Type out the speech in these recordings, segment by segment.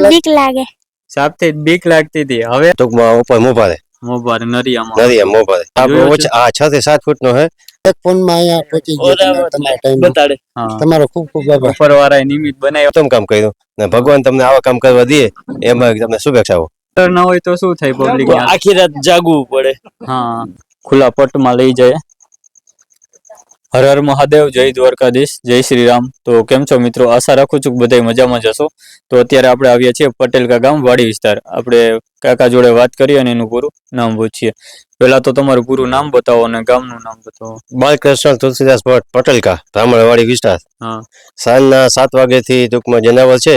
લાગે? બીક લાગે. સાપથી બીક લાગતી હતી. હવે ટૂંકમાં ઉપર મોભારે. મોભારે નરિયામાં. નરિયા મોભારે. આપણે ઓછા આ છ થી સાત ફૂટ નો હે. એક ફોનમાં અહીંયા પહોંચી ગયા તમારા ટાઈમ બતાડે. તમારો ખૂબ ખૂબ આભાર. ઉપર વાળા નિમિત બનાવ્યો. ઉત્તમ કામ કર્યું? ને ભગવાન તમને આવા કામ કરવા દે એમાં તમને શુભેચ્છાઓ ના હોય તો શું થાય પબ્લિક આખી રાત જાગવું પડે. હા. ખુલ્લા પટમાં લઈ જાય. હર હર મહાદેવ જય દ્વારકાધીશ જય શ્રી રામ તો કેમ છો મિત્રો? આશા રાખું છું કે બધા મજામાં જશો તો અત્યારે આપણે આવ્યા છીએ પટેલકા ગામ વાડી વિસ્તાર. આપણે કાકા જોડે વાત કરીએ અને એનું પૂરું નામ પૂછીએ. પહેલા તો તમારું પૂરું નામ બતાવો અને ગામનું નામ બતાવો. બાલકૃષ્ણ તુલસીદાસ ભટ્ટ પટેલકા બ્રાહ્મણવાડી વિસ્તાર. હા. સાંજના સાત વાગ્યાથી ટૂંકમાં જનાવર છે.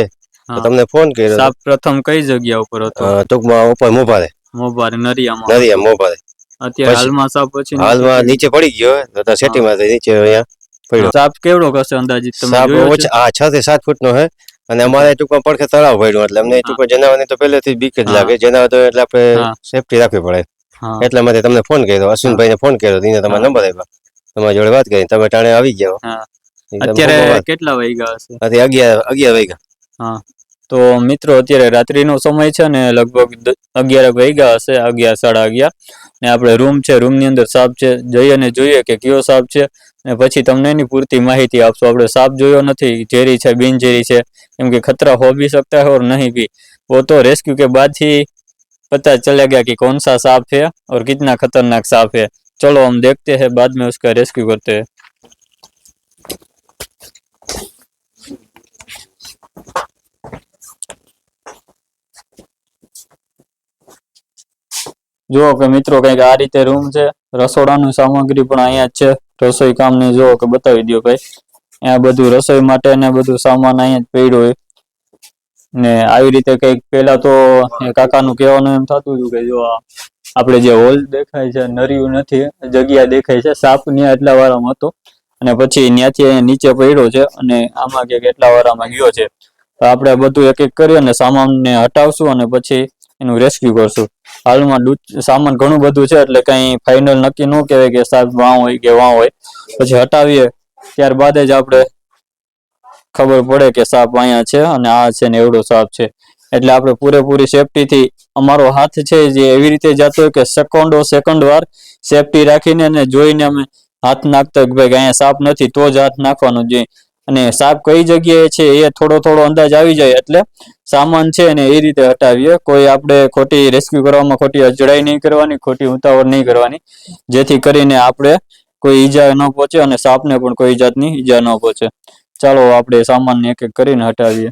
તમને ફોન કર્યો. પ્રથમ કઈ જગ્યા ઉપર હતો? ટૂંકમાં ઉપર મોભારે. મોભારે નરિયામાં. નરિયા મોભારે. અત્યારે હાલમાં સાપ પછી હાલમાં નીચે પડી ગયો હે, તો સેટીમાં નીચે અહીંયા પડ્યો. સાપ કેવડો કશે અંદાજિત? તમે સાપ ઓછા આ છ થી સાત ફૂટ નો હે. અને અમારે ટૂંકમાં પડખે તળાવ પડ્યું એટલે અમને ટૂંકમાં જનાવરની તો પહેલેથી જ બીક જ લાગે. જનાવર તો એટલે આપણે સેફટી રાખવી પડે. એટલા માટે તમને ફોન કર્યો. અશ્વિનભાઈને ફોન કર્યો. એને તમારો નંબર આપ્યો. તમારી જોડે વાત કરી. તમે ટાણે આવી ગયા. હા. અત્યારે કેટલા વાગ્યા હશે? અત્યારે અગિયાર અગિયાર વાગ્યા. તો મિત્રો અત્યારે રાત્રિનો સમય છે ને લગભગ દ- અગિયાર વાગ્યા હશે અગિયાર સાડા અગિયાર ને આપણે રૂમ છે રૂમની અંદર સાપ છે જઈએ અને જોઈએ કે કયો સાપ છે ને પછી તમને એની પૂરતી માહિતી આપશું આપણે સાપ જોયો નથી ઝેરી છે બિનઝેરી છે કેમ કે ખતરા હો भी सकता है और नहीं भी वो तो रेस्क्यू के बाद ही पता चलेगा कि कौन सा सांप है और कितना खतरनाक सांप है चलो हम देखते हैं बाद में उसका रेस्क्यू करते हैं જુઓ કે મિત્રો કંઈક આ રીતે રૂમ છે. રસોડાનું સામગ્રી પણ અહીંયા જ છે. રસોઈ કામની જુઓ કે બતાવી દો ભાઈ. અહીંયા બધું રસોઈ માટે ને બધું સામાન અહીંયા જ પડ્યું હોય. ને આવી રીતે કંઈક પેલા તો કાકાનું કહેવાનું એમ થતું હતું કે જો આપણે જે હોલ દેખાય છે નર્યું નથી, જગ્યા દેખાય છે, સાપ ન્યા એટલા વારામાં હતો. અને પછી ત્યાંથી નીચે પડ્યો છે અને આમાં ક્યાંક એટલા વાળામાં ગયો છે. તો આપણે બધું એક એક કરી અને સામાનને હટાવશું અને પછી એનું રેસ્ક્યુ કરશું. હાલમાં સામાન ઘણું બધું છે, એટલે કઈ ફાઇનલ નક્કી ન કહેવાય કે સાહેબ વાં હોય કે વાં હોય. પછી હટાવીએ, ત્યારબાદ જ આપણે ખબર પડે કે સાપ અહીંયા છે અને આ છે ને એવડો સાપ છે. એટલે આપણે પૂરેપૂરી સેફટીથી અમારો હાથ છે જે એવી રીતે જતો કે સેકન્ડો સેકન્ડ વાર સેફટી રાખીને જોઈને અમે હાથ નાખતા કે ભાઈ અહીંયા સાપ નથી, તો જ હાથ નાખવાનો જોઈએ અને સાપ કઈ જગ્યાએ છે એ થોડો થોડો અંદાજ આવી જાય એટલે સામાન છે અને એ રીતે હટાવીએ. કોઈ આપણે ખોટી રેસ્ક્યુ કરવામાં ખોટી અજડાઈ નહીં કરવાની, ખોટી ઉતાવળ નહીં કરવાની, જેથી કરીને આપણે કોઈ ઈજા ન પહોંચે અને સાપને પણ કોઈ જાતની ઈજા ન પહોંચે. ચાલો આપણે સામાનને એક એક કરીને હટાવીએ.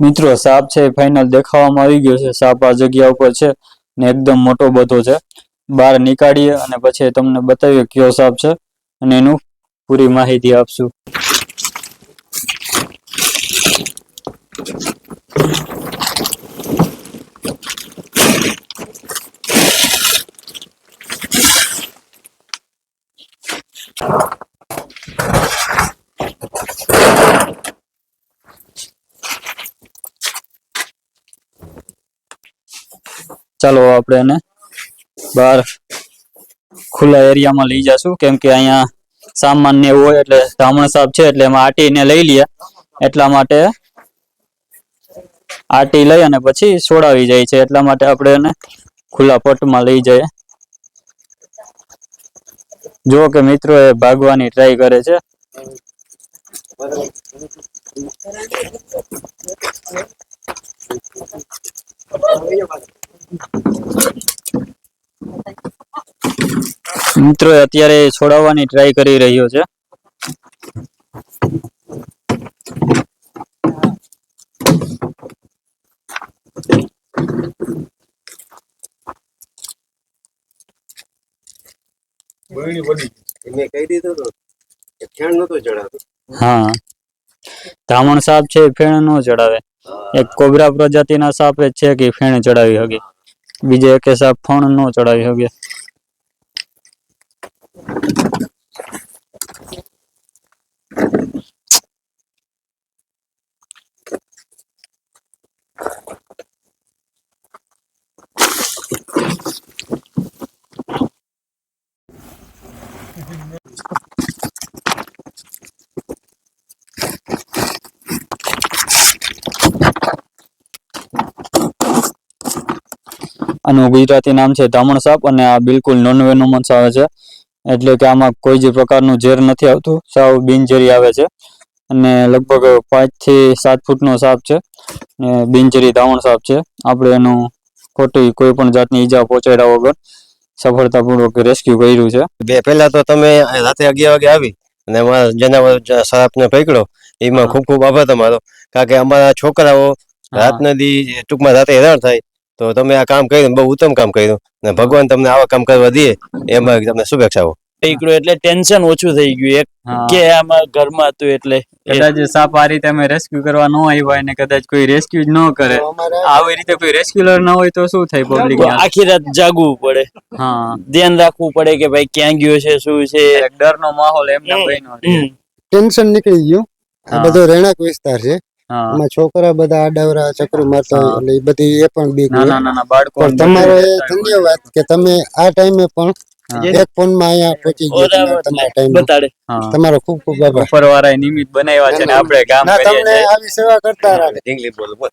મિત્રો, સાપ છે ફાઇનલ દેખાવામાં આવી ગયો છે. સાપ આ જગ્યા ઉપર છે ને એકદમ મોટો બધો છે. બહાર નીકાળીએ અને પછી તમને બતાવીએ કયો સાપ છે અને એનું પૂરી માહિતી આપશું. ચાલો આપણે એને બહાર ખુલ્લા એરિયામાં લઈ જશું. કેમ કે અહીંયા સામાન ને એવું હોય એટલે બ્રાહ્મણ સાપ છે એટલે એમાં આટીને લઈ લઈએ એટલા માટે આટી લઈ અને પછી છોડાવી જાય છે. એટલા માટે આપણે એને ખુલ્લા પટમાં લઈ જઈએ. જો કે મિત્રો એ ભાગવાની ટ્રાય કરે છે. મિત્રો અત્યારે છોડાવવાની ટ્રાય કરી રહ્યો છે. હા. ધામણ સાપ છે ફેણ નો ચડાવે. એક કોબરા પ્રજાતિના સાપ જ છે કે ફેણ ચડાવી શકે બીજે એક સાપ ફણ નો ચડાવી શકે આનું ગુજરાતી નામ છે ધામણ સાપ અને આ બિલકુલ નોન વેનોમસ આવે છે. એટલે કે આમાં કોઈ જ પ્રકારનું ઝેર નથી આવતું સાવ બિનઝેરી આવે છે. અને લગભગ પાંચથી સાત ફૂટનો સાપ છે ને બિનઝેરી દાવણ સાપ છે. આપણે એનું ખોટી કોઈ પણ જાતની ઈજા પહોંચાડ્યા વગર સફળતાપૂર્વક રેસ્ક્યુ કર્યું છે. બે પહેલા તો તમે રાતે અગિયાર વાગે આવી અને અમારા જેના સાપને પકડ્યો. એમાં ખૂબ ખૂબ આભાર તમારો. કારણ કે અમારા છોકરાઓ રાત નદી ટૂંકમાં રાતે હેરાન થાય. તો તમે આ કામ કર્યું બહુ ઉત્તમ કામ કર્યું. ને ભગવાન તમને આવા કામ કરવા દે એમાં તમને શુભેચ્છાઓ નીકળ્યું એટલે ટેન્શન ઓછું થઈ ગયું. એક કે આમાં ઘરમાં હતું એટલે. કદાચ સાપ આ રીતે અમે રેસ્ક્યુ કરવા ન આવ્યા ને કદાચ કોઈ રેસ્ક્યુ જ ન કરે. અમારે આવી રીતે કોઈ રેસ્ક્યુલર ન હોય તો શું થાય પબ્લિક આખી રાત જાગવું પડે. હા. ધ્યાન રાખવું પડે કે ભાઈ ક્યાં ગયો છે શું છે. ડર ડરનો માહોલ એમને બન્યો. ટેન્શન નીકળી ગયું. બધો રહેણાંક વિસ્તાર છે. એમાં છોકરા બધા આડાવરા ચક્ર મારતા એટલે એ બધી એ પણ બીક. બાળકો પણ તમારો એ ધન્યવાદ કે તમે આ ટાઈમે પણ એક ફોનમાં અહીંયા પહોંચી ગયા તમારા ટાઈમ. બતાડે. તમારો ખૂબ ખૂબ આભાર. ફરવારા નિમિત બનાવ્યા છે ને આપણે કામ કરીએ તમને આવી સેવા કરતા રહે ઇંગ્લિશ બોલો બોલ.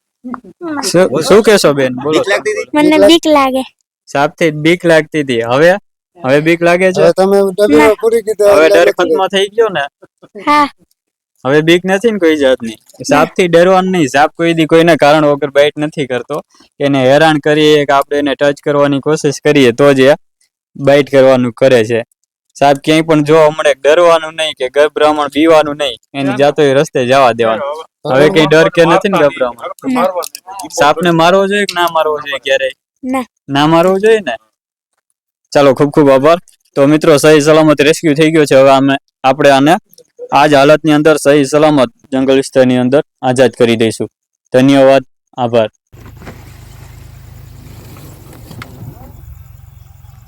શું કેશો કહેશો બેન? બોલો. મને બીક લાગે સાપથી બીક લાગતી હતી. હવે? હવે બીક લાગે છે? હવે તમે ડબીઓ પૂરી કીધો હવે ડર ખતમ થઈ ગયો ને? હા. હવે બીક નથી ને કોઈ જાતની. સાપથી ડરવાનું નહીં. સાપ કોઈ દી કોઈને કારણ વગર બાઇટ નથી કરતો. એને હેરાન કરીએ કે આપણે એને ટચ કરવાની કોશિશ કરીએ તો જ એ બાઇટ કરવાનું કરે છે. સાપ ક્યાંય પણ જો હમણે ડરવાનું નહીં કે ગભરામણ બીવાનું નહીં એની જાતો રસ્તે જવા દેવાનું. હવે કઈ ડર કે નથી ને ગભરામણ? સાપને મારવો જોઈએ કે ના મારવો જોઈએ ક્યારેય? ના. મારવો મારવું જોઈએ ને? ચાલો ખૂબ ખૂબ આભાર. તો મિત્રો સહી સલામત રેસ્ક્યુ થઈ ગયો છે. હવે અમે આપણે આને આ જ હાલતની અંદર સહી સલામત જંગલ વિસ્તારની અંદર આઝાદ કરી દઈશું. ધન્યવાદ. આભાર.